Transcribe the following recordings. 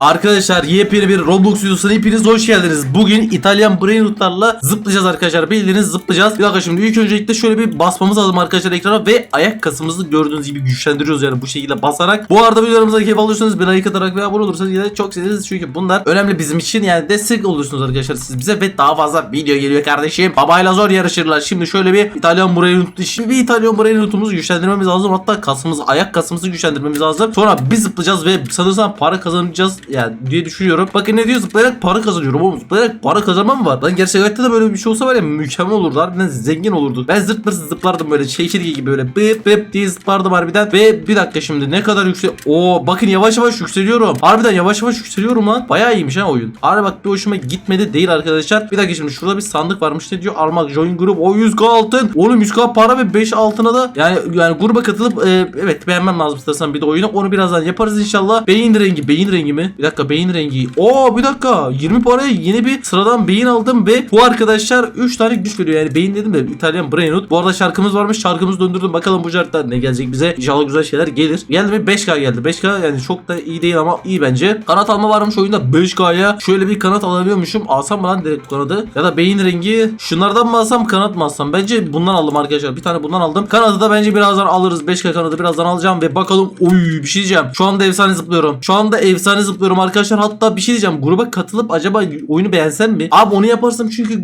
Arkadaşlar yepyeni bir Roblox videosuna hepiniz hoş geldiniz. Bugün İtalyan Brainroot'larla zıplayacağız arkadaşlar. Bildiğiniz zıplayacağız. Bir dakika şimdi ilk öncelikle şöyle bir basmamız lazım arkadaşlar ekrana ve ayak kasımızı gördüğünüz gibi güçlendiriyoruz yani bu şekilde basarak. Bu arada videolarımıza keyif alıyorsanız bir like atarak ve abone olursanız yine çok seviniriz. Çünkü bunlar önemli bizim için yani destek olursunuz arkadaşlar siz bize ve daha fazla video geliyor kardeşim. Babayla zor yarışırlar. Şimdi şöyle bir İtalyan Brainroot şimdi bir İtalyan Brainroot'umuzu güçlendirmemiz lazım. Hatta kasımızı ayak kasımızı güçlendirmemiz lazım. Sonra biz zıplayacağız ve sanırsam para kazanacağız yani diye düşünüyorum. Bakın ne diyor zıplayarak para kazanıyorum oğlum. Zıplayarak para kazanma mı var? Lan gerçek hayatta da böyle bir şey olsa var ya mükemmel olurdu. Harbiden zengin olurdu. Ben zırt pırt zıplardım böyle çekirge gibi böyle bıp bıp diye zıplardım harbiden. Ve bir dakika şimdi ne kadar yüksek. Oo bakın yavaş yavaş yükseliyorum. Harbiden yavaş yavaş yükseliyorum lan. Bayağı iyiymiş ha oyun. Harbi bak bir hoşuma gitmedi değil arkadaşlar. Bir dakika şimdi şurada bir sandık varmış ne diyor? Almak join group. O 100k altın. Oğlum 100k para ve 5 altına da yani yani gruba katılıp e, evet beğenmem lazım istersen bir de oyunu. Onu birazdan yaparız inşallah. Beyin rengi, beyin rengi mi? Bir dakika beyin rengi. Oo bir dakika 20 paraya yeni bir sıradan beyin aldım ve bu arkadaşlar 3 tane güç veriyor. Yani beyin dedim de İtalyan Brainroot. Bu arada şarkımız varmış. Şarkımızı döndürdüm. Bakalım bu şartlar ne gelecek bize. İnşallah güzel şeyler gelir. Geldi mi 5K geldi. 5K yani çok da iyi değil ama iyi bence. Kanat alma varmış oyunda 5K'ya. Şöyle bir kanat alabiliyormuşum. Alsam mı lan direkt kanadı? Ya da beyin rengi. Şunlardan mı alsam kanat mı alsam? Bence bundan aldım arkadaşlar. Bir tane bundan aldım. Kanadı da bence birazdan alırız. 5K kanadı birazdan alacağım ve bakalım. Oy bir şey diyeceğim. Şu anda efsane zıplıyorum. Şu anda efsane zıplıyorum arkadaşlar. Hatta bir şey diyeceğim. Gruba katılıp acaba oyunu beğensem mi? Abi onu yaparsam çünkü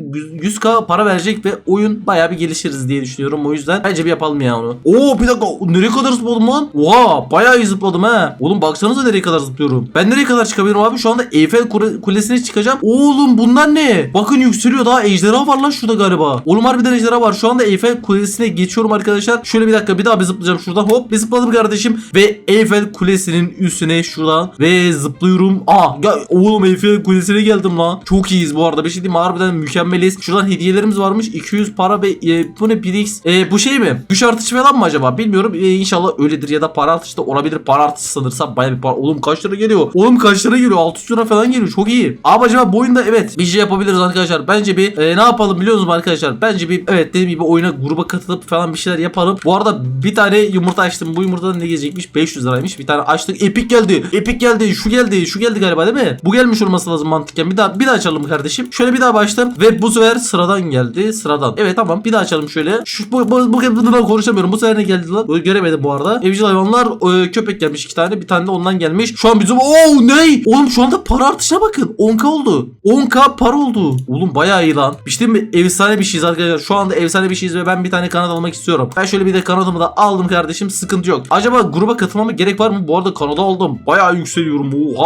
100k para verecek ve oyun bayağı bir gelişiriz diye düşünüyorum. O yüzden bence bir yapalım ya onu. Oo bir dakika. Nereye kadar zıpladım lan? Oha bayağı iyi zıpladım ha. Oğlum baksanıza nereye kadar zıplıyorum. Ben nereye kadar çıkabilirim abi? Şu anda Eyfel Kule- Kulesi'ne çıkacağım. Oğlum bunlar ne? Bakın yükseliyor daha ejderha var lan şurada galiba. Oğlum harbiden ejderha var. Şu anda Eyfel Kulesi'ne geçiyorum arkadaşlar. Şöyle bir dakika bir daha bir zıplayacağım şuradan. Hop bir zıpladım kardeşim. Ve Eyfel Kulesi'nin üstüne şuradan. Ve zıplıyorum. Aa ya oğlum Eyfel Kulesi'ne geldim lan. Çok iyiyiz bu arada. Bir şey diyeyim? Harbiden mükemmeliz. Şuradan hediyelerimiz varmış. 200 para ve e, bu ne 1x. E, bu şey mi? Güç artışı falan mı acaba? Bilmiyorum. E, inşallah öyledir ya da para artışı da olabilir. Para artışı sanırsam baya bir para. Oğlum kaç lira geliyor? Oğlum kaç lira geliyor? 600 lira falan geliyor. Çok iyi. Abi acaba bu oyunda evet bir şey yapabiliriz arkadaşlar. Bence bir e, ne yapalım biliyor musunuz arkadaşlar? Bence bir evet dediğim gibi oyuna gruba katılıp falan bir şeyler yapalım. Bu arada bir tane yumurta açtım. Bu yumurtadan ne gelecekmiş? 500 liraymış. Bir tane açtık. Epic geldi. Epic geldi. Şu geldi. Şu geldi galiba değil mi? Bu gelmiş olması lazım mantıken. Bir daha bir daha açalım kardeşim. Şöyle bir daha başladım ve bu sefer sıradan geldi. Sıradan. Evet tamam. Bir daha açalım şöyle. Şu bu bu, bu, bundan konuşamıyorum. Bu sefer ne geldi lan? Göremedim bu arada. Evcil hayvanlar e, köpek gelmiş iki tane. Bir tane de ondan gelmiş. Şu an bizim Oo ne? Oğlum şu anda para artışına bakın. 10k oldu. 10k para oldu. Oğlum bayağı iyi lan. İşte mi? Efsane bir şeyiz arkadaşlar. Şu anda efsane bir şeyiz ve ben bir tane kanat almak istiyorum. Ben şöyle bir de kanadımı da aldım kardeşim. Sıkıntı yok. Acaba gruba katılmama gerek var mı? Bu arada kanada aldım. Bayağı yükseliyorum. Oha.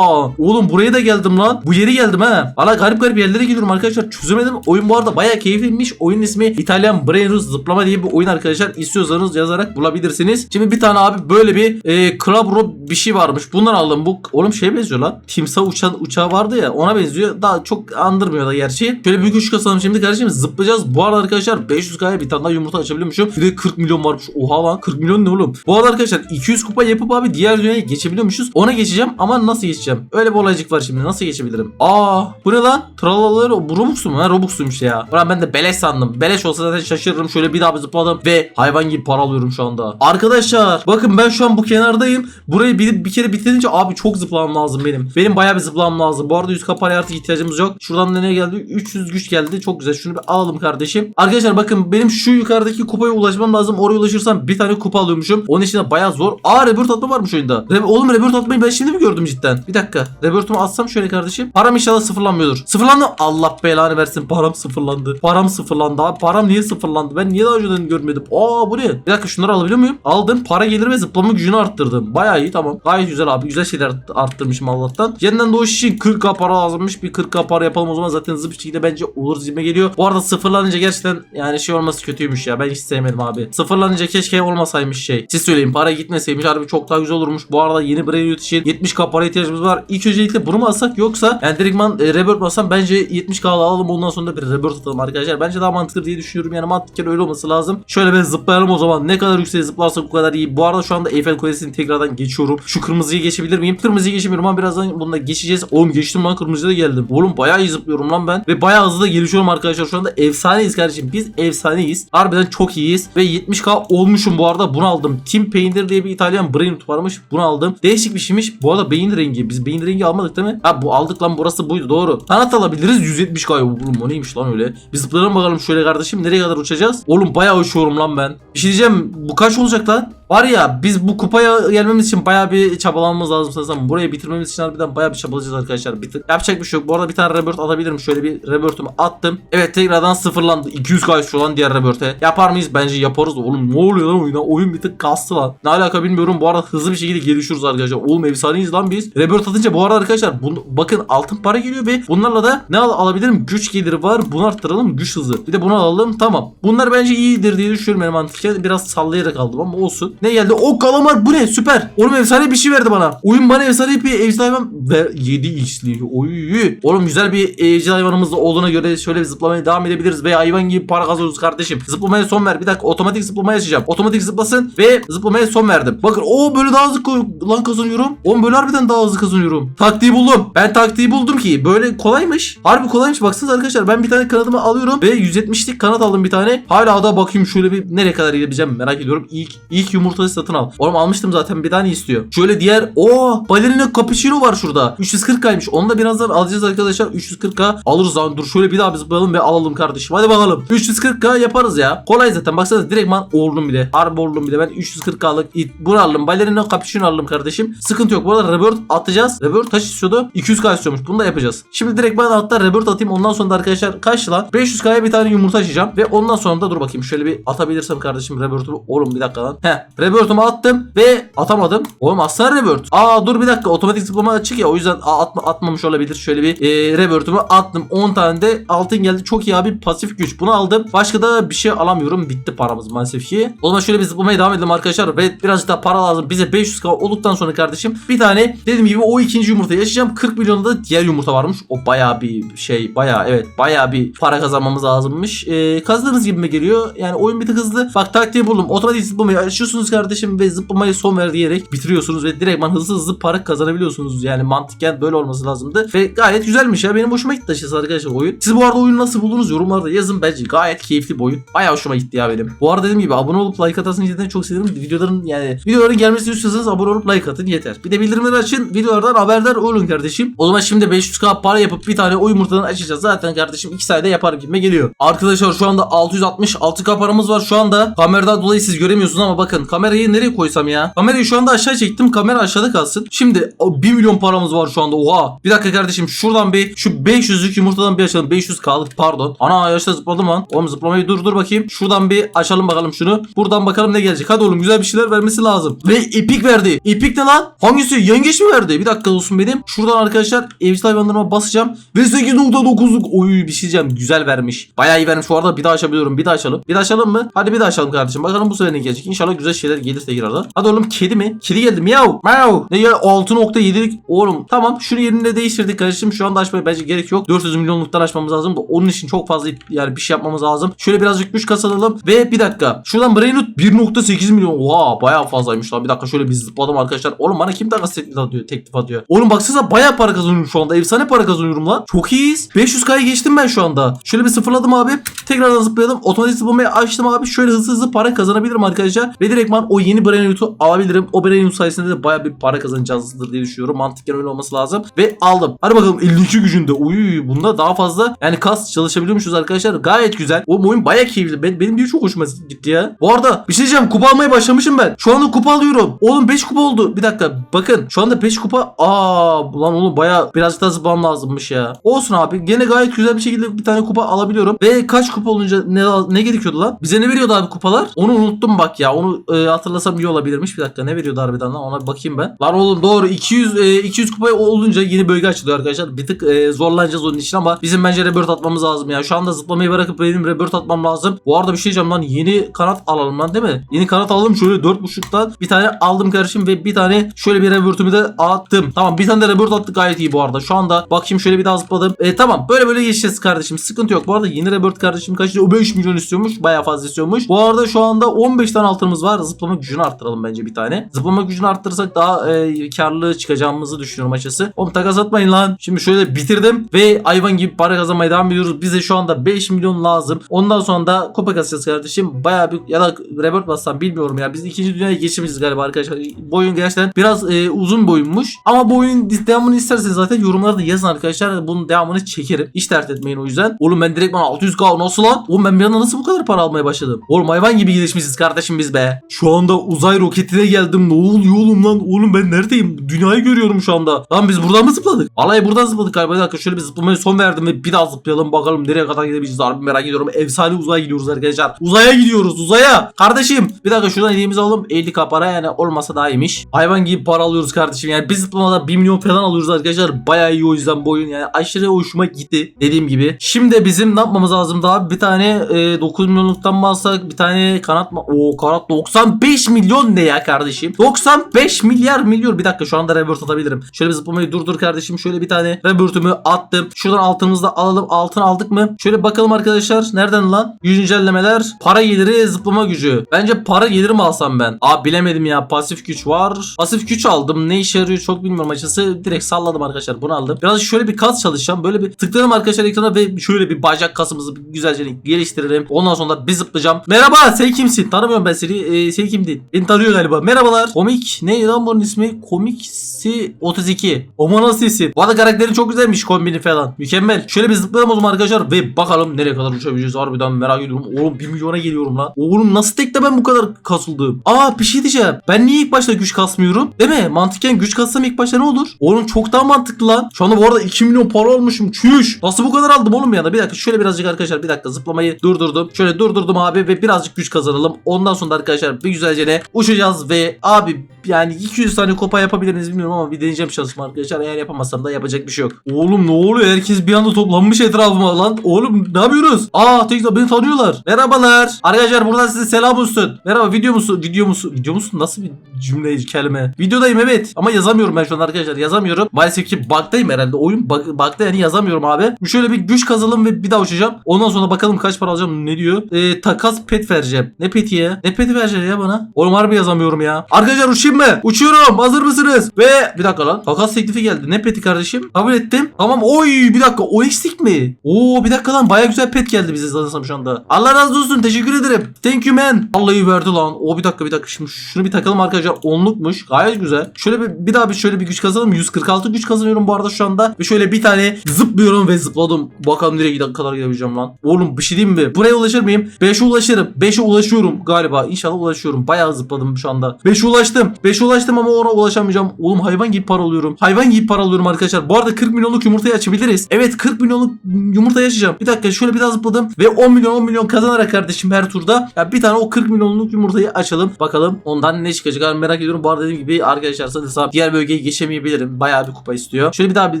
Oğlum buraya da geldim lan. Bu yeri geldim ha. Valla garip garip yerlere gidiyorum arkadaşlar. Çözemedim. Oyun bu arada bayağı keyifliymiş. Oyunun ismi İtalyan Brain Roots Zıplama diye bir oyun arkadaşlar. İstiyorsanız yazarak bulabilirsiniz. Şimdi bir tane abi böyle bir e, Rob bir şey varmış. Bundan aldım. Bu oğlum şey benziyor lan. Timsah uçan uçağı vardı ya. Ona benziyor. Daha çok andırmıyor da gerçi. Şöyle bir güç kasalım şimdi kardeşim. Zıplayacağız. Bu arada arkadaşlar 500k'ya bir tane daha yumurta açabiliyormuşum. Bir de 40 milyon varmış. Oha lan 40 milyon ne oğlum? Bu arada arkadaşlar 200 kupa yapıp abi diğer dünyaya geçebiliyormuşuz. Ona geçeceğim ama nasıl geçeceğim? Öyle bir olaycık var şimdi. Nasıl geçebilirim? Aa bu ne lan? Tralaları bu Robux'u mu? Ha Robux'uymuş ya. Ulan ben de beleş sandım. Beleş olsa zaten şaşırırım. Şöyle bir daha bir zıpladım ve hayvan gibi para alıyorum şu anda. Arkadaşlar bakın ben şu an bu kenardayım. Burayı bir, bir kere bitirince abi çok zıplamam lazım benim. Benim bayağı bir zıplamam lazım. Bu arada 100 kapara artık ihtiyacımız yok. Şuradan da ne geldi? 300 güç geldi. Çok güzel. Şunu bir alalım kardeşim. Arkadaşlar bakın benim şu yukarıdaki kupaya ulaşmam lazım. Oraya ulaşırsam bir tane kupa alıyormuşum. Onun için de bayağı zor. Aa rebirth atma varmış oyunda. Re oğlum rebirth atmayı ben şimdi mi gördüm cidden? Bir dakika. Rebirth'umu atsam şöyle kardeşim. Param inşallah sıfırlanmıyordur. Sıfırlandı. Allah belanı versin. Param sıfırlandı. Param sıfırlandı abi. Param niye sıfırlandı? Ben niye daha önceden görmedim? Aa bu ne? Bir dakika şunları alabiliyor muyum? Aldım. Para gelir ve zıplama gücünü arttırdım. Bayağı iyi tamam. Gayet güzel abi. Güzel şeyler arttırmışım Allah'tan. Yeniden doğuş için 40k para lazımmış. Bir 40k para yapalım o zaman zaten hızlı bir şekilde bence olur zime geliyor. Bu arada sıfırlanınca gerçekten yani şey olması kötüymüş ya. Ben hiç sevmedim abi. Sıfırlanınca keşke olmasaymış şey. Siz söyleyin para gitmeseymiş harbi çok daha güzel olurmuş. Bu arada yeni Brain için 70k para ihtiyacımız var. İlk öncelikle bunu mu alsak yoksa yani direktman e, rebirth basam bence 70k alalım ondan sonra da bir rebirth atalım arkadaşlar. Bence daha mantıklı diye düşünüyorum. Yani mantıken öyle olması lazım. Şöyle bir zıplayalım o zaman. Ne kadar yükseğe zıplarsak bu kadar iyi. Bu arada şu anda Eiffel Kulesi'ni tekrardan geçiyorum. Şu kırmızıyı geçebilir miyim? Kırmızıyı geçemiyorum ama birazdan bununla geçeceğiz. Oğlum geçtim lan kırmızıya da geldim. Oğlum bayağı iyi zıplıyorum lan ben. Ve bayağı hızlı da gelişiyorum arkadaşlar. Şu anda efsaneyiz kardeşim. Biz efsaneyiz. Harbiden çok iyiyiz. Ve 70k olmuşum bu arada. Bunu aldım. Tim Painter diye bir İtalyan brain varmış. Bunu aldım. Değişik bir şeymiş. Bu arada beyin rengi. Rengi. Biz beyin rengi almadık değil mi? Ha bu aldık lan burası buydu doğru. Kanat alabiliriz 170 kay. Oğlum o neymiş lan öyle. Biz zıplayalım bakalım şöyle kardeşim. Nereye kadar uçacağız? Oğlum bayağı uçuyorum lan ben. Bir şey diyeceğim. Bu kaç olacak lan? Var ya biz bu kupaya gelmemiz için bayağı bir çabalanmamız lazım sanırsam. Burayı bitirmemiz için harbiden bayağı bir çabalayacağız arkadaşlar. Bitir. Yapacak bir şey yok. Bu arada bir tane rebirth atabilirim. Şöyle bir rebirth'ümü attım. Evet tekrardan sıfırlandı. 200 kay şu lan diğer rebirth'e. Yapar mıyız? Bence yaparız. Oğlum ne oluyor lan oyuna? Oyun bir tık kastı lan. Ne alaka bilmiyorum. Bu arada hızlı bir şekilde gelişiyoruz arkadaşlar. Oğlum efsaneyiz lan biz. Rebirth atınca bu arada arkadaşlar bunu, bakın altın para geliyor ve bunlarla da ne al alabilirim? Güç geliri var. Bunu arttıralım. Güç hızı. Bir de bunu alalım. Tamam. Bunlar bence iyidir diye düşünüyorum benim mantıken. Biraz sallayarak aldım ama olsun. Ne geldi? O kalamar bu ne? Süper. Oğlum efsane bir şey verdi bana. Oyun bana efsane bir evcil hayvan ver 7 işli. Oy. Oğlum güzel bir evcil hayvanımız olduğuna göre şöyle bir zıplamaya devam edebiliriz ve hayvan gibi para kazanıyoruz kardeşim. Zıplamaya son ver. Bir dakika otomatik zıplamaya açacağım. Otomatik zıplasın ve zıplamaya son verdim. Bakın o böyle daha hızlı lan kazanıyorum. Oğlum böyle harbiden daha hızlı kazanıyorum. Taktiği buldum. Ben taktiği buldum ki böyle kolaymış. Harbi kolaymış. Baksanıza arkadaşlar ben bir tane kanadımı alıyorum ve 170'lik kanat aldım bir tane. Hala da bakayım şöyle bir nereye kadar gidebileceğim merak ediyorum. İlk ilk yumurtayı satın al. Oğlum almıştım zaten bir tane istiyor. Şöyle diğer o balerina cappuccino var şurada. 340 kaymış. Onu da birazdan alacağız arkadaşlar. 340k alırız lan. Dur şöyle bir daha bir zıplayalım ve alalım kardeşim. Hadi bakalım. 340k yaparız ya. Kolay zaten. Baksana direktman oğlum bile. Harbi oğlum bile. Ben 340k'lık it. Bunu aldım. Balerina cappuccino aldım kardeşim. Sıkıntı yok. Bu arada rebirth atacağız. Rebirth kaç istiyordu? 200k istiyormuş. Bunu da yapacağız. Şimdi direkt ben altta rebirth atayım. Ondan sonra da arkadaşlar kaç lan? 500k'ya bir tane yumurta açacağım. Ve ondan sonra da dur bakayım. Şöyle bir atabilirsem kardeşim rebirth'ümü. Oğlum bir dakika lan. He. Rebirth'ümü attım ve atamadım. Oğlum aslında rebirth. Aa dur bir dakika. Otomatik zıplama açık ya. O yüzden aa, atma, atmamış olabilir. Şöyle bir e, rebirth'ümü attım. 10 tane de altın geldi. Çok iyi abi. Pasif güç. Bunu aldım. Başka da bir şey alamıyorum. Bitti paramız maalesef ki. O zaman şöyle bir zıplamaya devam edelim arkadaşlar. Ve birazcık daha para lazım. Bize 500k olduktan sonra kardeşim bir tane dediğim gibi o ikinci yumurtayı yaşayacağım. 40 milyonda da diğer yumurta varmış. O bayağı bir şey. Bayağı evet. Bayağı bir para kazanmamız lazımmış. Ee, kazdığınız gibi mi geliyor? Yani oyun bir tık hızlı. Bak taktiği buldum. Otomatik zıplamayı açıyorsunuz kardeşim ve zıplamayı son ver diyerek bitiriyorsunuz ve direktman hızlı hızlı para kazanabiliyorsunuz. Yani mantıken böyle olması lazımdı. Ve gayet güzelmiş ya. Benim hoşuma gitti açıkçası arkadaşlar oyun. Siz bu arada oyunu nasıl buldunuz? Yorumlarda yazın. Bence gayet keyifli bir oyun. Bayağı hoşuma gitti ya benim. Bu arada dediğim gibi abone olup like atarsanız cidden çok sevinirim. Videoların yani videoların gelmesini istiyorsanız abone olup like atın yeter. Bir de bildirimleri açın. Videolardan haberdar olun kardeşim. O zaman şimdi 500k para yapıp bir tane o yumurtadan açacağız. Zaten kardeşim 2 sayede yaparım gibime geliyor. Arkadaşlar şu anda 666k paramız var. Şu anda kameradan dolayı siz göremiyorsunuz ama bakın kamerayı nereye koysam ya? Kamerayı şu anda aşağı çektim. Kamera aşağıda kalsın. Şimdi o 1 milyon paramız var şu anda. Oha. Bir dakika kardeşim şuradan bir şu 500'lük yumurtadan bir açalım. 500k'lık pardon. Ana yaşta zıpladım lan. Oğlum zıplamayı dur dur bakayım. Şuradan bir açalım bakalım şunu. Buradan bakalım ne gelecek. Hadi oğlum güzel bir şeyler vermesi lazım. Ve epik verdi. Epik ne lan? Hangisi? Yengeç mi verdi? Bir dakika olsun benim. Şuradan arkadaşlar evcil hayvanlarıma basacağım. Ve 8.9'luk. Oy bir şey diyeceğim. Güzel vermiş. Bayağı iyi vermiş. Bu arada bir daha açabiliyorum. Bir daha açalım. Bir daha açalım mı? Hadi bir daha açalım kardeşim. Bakalım bu sefer ne gelecek. İnşallah güzel şeyler gelir tekrardan. Hadi oğlum kedi mi? Kedi geldi. Miyav. Miyav. Ne ya 6.7'lik. Oğlum tamam. Şunu yerinde değiştirdik kardeşim. Şu anda açmaya bence gerek yok. 400 milyonluktan açmamız lazım da onun için çok fazla yani bir şey yapmamız lazım. Şöyle birazcık güç kazanalım ve bir dakika. Şuradan Brainroot 1.8 milyon. Oha bayağı fazlaymış lan. Bir dakika şöyle bir zıpladım arkadaşlar. Oğlum bana kim takas teklif atıyor, teklif atıyor. Oğlum baksanıza bayağı para kazanıyorum şu anda. Efsane para kazanıyorum lan. Çok iyiyiz. 500k'yı geçtim ben şu anda. Şöyle bir sıfırladım abi. Tekrardan zıplayalım. Otomatik zıplamayı açtım abi. Şöyle hızlı hızlı para kazanabilirim arkadaşlar. Ve direktman o yeni Brainroot'u alabilirim. O Brainroot sayesinde de bayağı bir para kazanacağızdır diye düşünüyorum. Mantıken öyle olması lazım. Ve aldım. Hadi bakalım 52 gücünde. Uy bunda daha fazla yani kas çalışabiliyormuşuz arkadaşlar. Gayet güzel. O oyun bayağı keyifli. Ben, benim diye çok hoşuma gitti ya. Bu arada bir şey diyeceğim. Kupa almaya başlamışım ben. Şu anda kupa alıyorum. Oğlum 5 kupa oldu. Bir dakika. Bakın şu anda 5 kupa. Aa lan oğlum bayağı birazcık daha zıplamam lazımmış ya. Olsun abi. Gene gayet güzel bir şekilde bir tane kupa alabiliyorum. Ve kaç kupa olunca ne, ne gerekiyordu lan? Bize ne veriyordu abi kupalar? Onu unuttum bak ya. Onu e, hatırlasam iyi olabilirmiş. Bir dakika ne veriyordu harbiden lan? Ona bakayım ben. Lan oğlum doğru 200 e, 200 kupa olunca yeni bölge açılıyor arkadaşlar. Bir tık e, zorlanacağız onun için ama bizim bence rebirth atmamız lazım ya. Şu anda zıplamayı bırakıp benim rebirth atmam lazım. Bu arada bir şey diyeceğim lan yeni kanat alalım lan değil mi? Yeni kanat alalım şöyle 4.5'tan bir tane aldım kardeşim ve bir tane şöyle bir rebirth'ümü de attım. Tamam bir tane de rebirth attık gayet iyi bu arada. Şu anda bakayım şöyle bir daha zıpladım. E, tamam böyle böyle geçeceğiz kardeşim. Sıkıntı yok. Bu arada yeni rebirth kardeşim kaç? O 5 milyon istiyormuş. Bayağı fazla istiyormuş. Bu arada şu anda 15 tane altınımız var. Zıplama gücünü arttıralım bence bir tane. Zıplama gücünü arttırırsak daha e, karlı çıkacağımızı düşünüyorum açıkçası. Oğlum takas atmayın lan. Şimdi şöyle bitirdim ve hayvan gibi para kazanmaya devam ediyoruz. Bize şu anda 5 milyon lazım. Ondan sonra da kupa kasacağız kardeşim. Bayağı bir ya da Rebirth bassam bilmiyorum ya. Biz ikinci dünyaya geçmişiz galiba arkadaşlar. Boyun gerçekten biraz e, uzun boyunmuş. Ama bu oyunun devamını isterseniz zaten yorumlarda yazın arkadaşlar. Bunun devamını çekerim. Hiç dert etmeyin o yüzden. Oğlum ben direkt bana 600k nasıl lan? Oğlum ben bir anda nasıl bu kadar para almaya başladım? Oğlum hayvan gibi gelişmişiz kardeşim biz be. Şu anda uzay roketine geldim. Ne oluyor oğlum lan? Oğlum ben neredeyim? Dünyayı görüyorum şu anda. Lan biz buradan mı zıpladık? Vallahi buradan zıpladık galiba. Bir dakika şöyle bir zıplamaya son verdim ve bir daha zıplayalım bakalım nereye kadar gidebileceğiz. Harbi merak ediyorum. Efsane uzaya gidiyoruz arkadaşlar. Uzaya gidiyoruz uzaya. Kardeşim bir dakika şuradan hediyemizi alalım. 50k para yani olmasa daha iyiymiş. Hayvan gibi para alıyoruz kardeşim. Yani biz zıplamada 1 milyon falan alıyoruz arkadaşlar. Bayağı iyi o yüzden bu oyun yani aşırı hoşuma gitti. Dediğim gibi. Şimdi bizim ne yapmamız lazım daha? Bir tane e, 9 milyonluktan mı alsak? Bir tane kanat mı? Oo kanat 95 milyon ne ya kardeşim? 95 milyar milyon. Bir dakika şu anda revert atabilirim. Şöyle bir zıplamayı durdur kardeşim. Şöyle bir tane revert'ümü attım. Şuradan altınımızı da alalım. Altın aldık mı? Şöyle bakalım arkadaşlar. Nereden lan? Güncellemeler. Para geliri zıplama gücü. Bence para gelir mi alsam ben? Aa bilemedim ya. Pasif güç var. Pasif güç aldım. Ne işe yarıyor çok bilmiyorum açıkçası. Direkt salladım arkadaşlar. Bunu aldım. Biraz şöyle bir kas çalışacağım. Böyle bir tıkladım arkadaşlar ekrana ve şöyle bir bacak kasımızı güzelce geliştirelim. Ondan sonra bir zıplayacağım. Merhaba sen kimsin? Tanımıyorum ben seni. Ee, sen kimdin? Beni tanıyor galiba. Merhabalar. Komik. Ne lan bunun ismi? Komiksi 32. Oma nasıl isim? Bu arada karakterin çok güzelmiş kombini falan. Mükemmel. Şöyle bir zıplayalım o zaman arkadaşlar ve bakalım nereye kadar uçabileceğiz. Harbiden merak ediyorum. Oğlum 1 milyona geliyorum lan. Oğlum nasıl tek de ben bu kadar kasıldım? Aa bir şey diyeceğim. Ben niye ilk başta güç kasmıyorum? Değil mi? Mantıken güç kassam ilk başta ne olur? Oğlum çok daha mantıklı lan. Şu anda bu arada 2 milyon para almışım. Çüş. Nasıl bu kadar aldım oğlum ya da? Bir dakika şöyle birazcık arkadaşlar bir dakika zıplamayı durdurdum. Şöyle durdurdum abi ve birazcık güç kazanalım. Ondan sonra da arkadaşlar bir güzelce uçacağız ve abi yani 200 tane kopa yapabilir miyiz bilmiyorum ama bir deneyeceğim çalışma arkadaşlar. Eğer yapamazsam da yapacak bir şey yok. Oğlum ne oluyor? Herkes bir anda toplanmış etrafıma lan. Oğlum ne yapıyoruz? Aa tekrar beni tanıyorlar. Merhabalar. Arkadaşlar buradan size selam olsun. Merhaba video musun? Video musun? Video musun? Nasıl bir cümle kelime? Videodayım evet. Ama yazamıyorum ben şu an arkadaşlar. Yazamıyorum. Maalesef ki bug'dayım herhalde. Oyun bug, bug'da yani yazamıyorum abi. Şöyle bir güç kazalım ve bir daha uçacağım. Ondan sonra bakalım kaç para alacağım. Ne diyor? Ee, takas pet vereceğim. Ne peti ya? Ne peti vereceksin ya bana? Oğlum harbi yazamıyorum ya. Arkadaşlar uçayım mı? Uçuyorum. Hazır mısınız? Ve bir dakika lan. Takas teklifi geldi. Ne peti kardeşim? Kabul ettim. Tamam. Oy bir dakika. O eksik mi? Oo bir dakika lan. Baya güzel pet geldi bize sanırsam şu anda. Allah razı olsun. Teşekkür ederim. Thank you man. Vallahi verdi lan. O bir dakika bir dakika. Şimdi şunu bir takalım arkadaşlar. Onlukmuş. Gayet güzel. Şöyle bir, bir daha bir şöyle bir güç kazanalım. 146 güç kazanıyorum bu arada şu anda. Ve şöyle bir tane zıplıyorum ve zıpladım. Bakalım nereye kadar gidebileceğim lan. Oğlum bir şey diyeyim mi? Buraya ulaşır mıyım? 5'e ulaşırım. 5'e ulaşıyorum galiba. İnşallah ulaşıyorum. Bayağı zıpladım şu anda. 5'e ulaştım. 5'e ulaştım ama ona ulaşamayacağım. Oğlum hayvan gibi para alıyorum. Hayvan gibi para alıyorum arkadaşlar. Bu arada 40 milyonluk yumurtayı açabiliriz. Evet 40 milyonluk yumurtayı açacağım. Bir dakika şöyle bir daha zıpladım. Ve 10 milyon 10 milyon kazanarak kardeşim her turda. Ya bir tane o 40 milyonluk yumurtayı açalım. Bakalım ondan ne çıkacak. Ben merak ediyorum. Bu arada dediğim gibi arkadaşlar sanırsam diğer bölgeye geçemeyebilirim. Bayağı bir kupa istiyor. Şöyle bir daha bir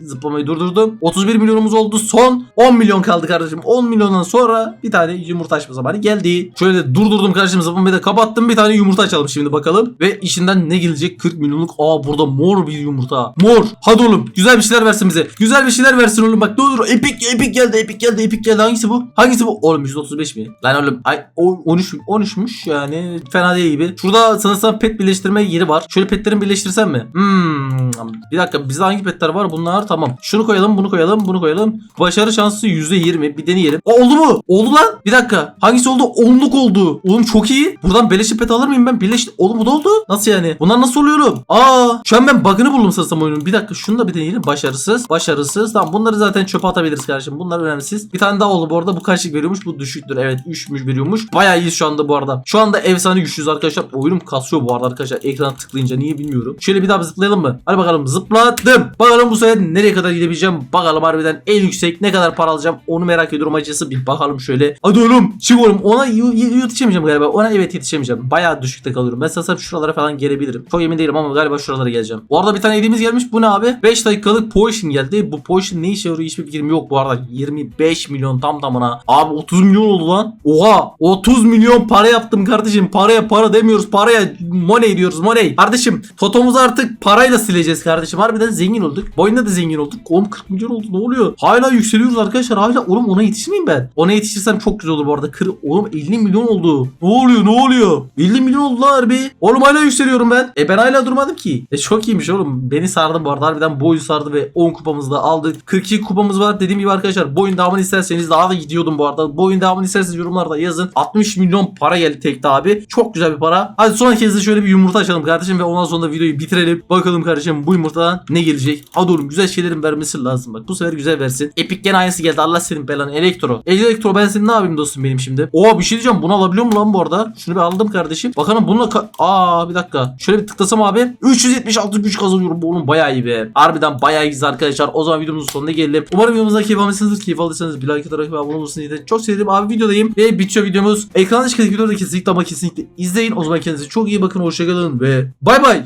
zıplamayı durdurdum. 31 milyonumuz oldu. Son 10 milyon kaldı kardeşim. 10 milyondan sonra bir tane yumurta açma zamanı geldi. Şöyle durdurdum kardeşim zıplamayı da kapattım. Bir tane yumurta açalım şimdi bakalım. Ve içinden ne gelecek? 40 milyonluk. Aa burada mor bir yumurta. Mor. Hadi oğlum. Güzel bir şeyler versin bize. Güzel bir şeyler versin oğlum. Bak ne olur. Epic epic geldi. Epic geldi. Epic geldi. Hangisi bu? Hangisi bu? Oğlum 135 mi? Lan oğlum. Ay o 13 13'müş yani. Fena değil gibi. Şurada sanırsam pet birleştirme yeri var. Şöyle petlerin birleştirsem mi? Hmm. Bir dakika bizde hangi petler var? Bunlar tamam. Şunu koyalım, bunu koyalım, bunu koyalım. Başarı şansı %20. Bir deneyelim. Aa, oldu mu? Oldu lan. Bir dakika. Hangisi oldu? Onluk oldu. Oğlum çok iyi. Buradan beleşi pet alır mıyım ben? Birleş... Oğlum bu da oldu. Nasıl yani? Bunlar nasıl oluyor oğlum? Aa, şu an ben bug'ını buldum sanırsam oyunun. Bir dakika şunu da bir deneyelim. Başarısız. Başarısız. Tamam bunları zaten çöpe atabiliriz kardeşim. Bunlar önemsiz. Bir tane daha oldu bu arada. Bu kaçlık veriyormuş? Bu düşüktür. Evet 3'müş veriyormuş. Bayağı iyi şu anda bu arada. Şu anda efsane güçlüyüz arkadaşlar. Oyunum kasıyor bu arada arkadaşlar. Ekrana tıklayınca niye bilmiyorum. Şöyle bir daha bir zıplayalım mı? Hadi bakalım zıpladım. Bakalım bu sefer nereye kadar gidebileceğim. Bakalım harbiden en yüksek ne kadar para alacağım. Onu merak ediyorum acısı. Bir bakalım şöyle. Hadi oğlum çık oğlum. Ona yetişemeyeceğim galiba. Ona evet yetişemeyeceğim. Bayağı düşükte kalıyorum. Ben sanırsam şuralara falan gelebilirim. Çok emin değilim ama galiba şuralara geleceğim. Bu arada bir tane hediyemiz gelmiş. Bu ne abi? 5 dakikalık potion geldi. Bu potion ne işe yarıyor hiçbir fikrim yok bu arada. 25 milyon tam tamına. Abi 30 milyon oldu lan. Oha 30 milyon para yaptım kardeşim. Paraya para demiyoruz. Paraya money diyoruz money. Kardeşim totomuzu artık parayla sileceğiz kardeşim. Harbiden zengin olduk. Bu oyunda da zengin olduk. Oğlum 40 milyon oldu ne oluyor? Hala yükseliyoruz arkadaşlar. Hala oğlum ona yetişir miyim ben? Ona yetişirsem çok güzel olur bu arada. Kır, oğlum 50 milyon oldu. Ne oluyor ne oluyor? 50 milyon oldular be. Oğlum hala yükseliyorum ben. E ben hala durmadım ki. E çok iyiymiş oğlum. Beni sardı bu arada. Harbiden bu oyun sardı ve 10 kupamızı da aldık. 42 kupamız var. Dediğim gibi arkadaşlar bu oyun devamını isterseniz daha da gidiyordum bu arada. Bu oyun devamını isterseniz yorumlarda yazın. 60 milyon para geldi tekte abi. Çok güzel bir para. Hadi son kez de şöyle bir yumurta açalım kardeşim ve ondan sonra da videoyu bitirelim. Bakalım kardeşim bu yumurtadan ne gelecek? Hadi oğlum güzel şeylerin vermesi lazım bak. Bu sefer güzel versin. Epic gene aynısı geldi. Allah senin belanı. Elektro. Elektro ben senin ne yapayım dostum benim şimdi? Oo bir şey diyeceğim. Bunu alabiliyor mu lan bu arada? Şunu bir aldım kardeşim. Bakalım bununla ka- Aa bir dakika. Şöyle bir tıklasam abi. 376 güç kazanıyorum. Bu oğlum bayağı iyi be. Harbiden bayağı iyiyiz arkadaşlar. O zaman videomuzun sonuna gelelim. Umarım videomuzdan keyif almışsınızdır. Keyif aldıysanız bir like atarak ve abone olursunuz çok sevdim. Abi videodayım ve bitiyor videomuz. Ekranda çıkan videoları kesinlikle ama kesinlikle izleyin. O zaman kendinize çok iyi bakın. Hoşçakalın ve bay bay.